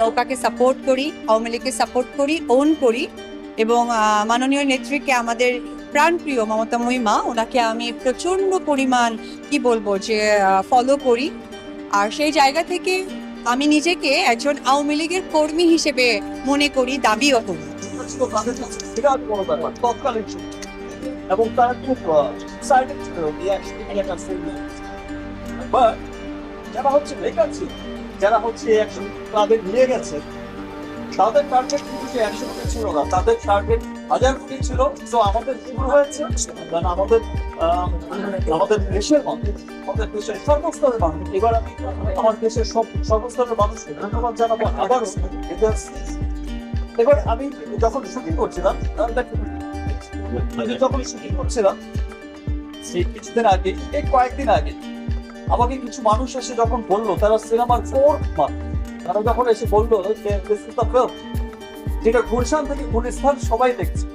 নৌকাকে support করি, আওয়ামী লীগকে support করি ওন করি এবং মাননীয় নেত্রীকে আমাদের প্রাণপ্রিয় মমতা মহিমা, ওনাকে আমি প্রচণ্ড পরিমাণ, কি বলব, যে ফলো করি আর সেই জায়গা থেকে আমি নিজেকে একজন আওয়ামী লীগের কর্মী হিসেবে মনে করি, দাবিও করি। এবং তারা খুব যারা হচ্ছে বেকার যারা হচ্ছে অ্যাকশন তাদের নিয়ে গেছে, তাদের টার্গেট কিন্তু একশো কোটি ছিল না, তাদের টার্গেট হাজার কোটি ছিল। তো আমাদের শুরু হয়েছে? কারণ আমাদের আমাদের দেশের মানুষ, আমাদের দেশের সর্বস্তরের মানুষ, এবার আমি আমার দেশের সব সর্বস্তরের মানুষকে ধন্যবাদ জানাব এজেন্সি এবার আমি যখন শুটিং করছিলাম আমি যখন শুটিং করছিলাম, সেই কিছুদিন আগে, এই কয়েকদিন আগে আমাকে কিছু মানুষ এসে যখন বলল, তারা সিনেমার ফোর তারা যখন এসে বলল যেটা গুলশান থেকে গুলিস্তান সবাই দেখছে।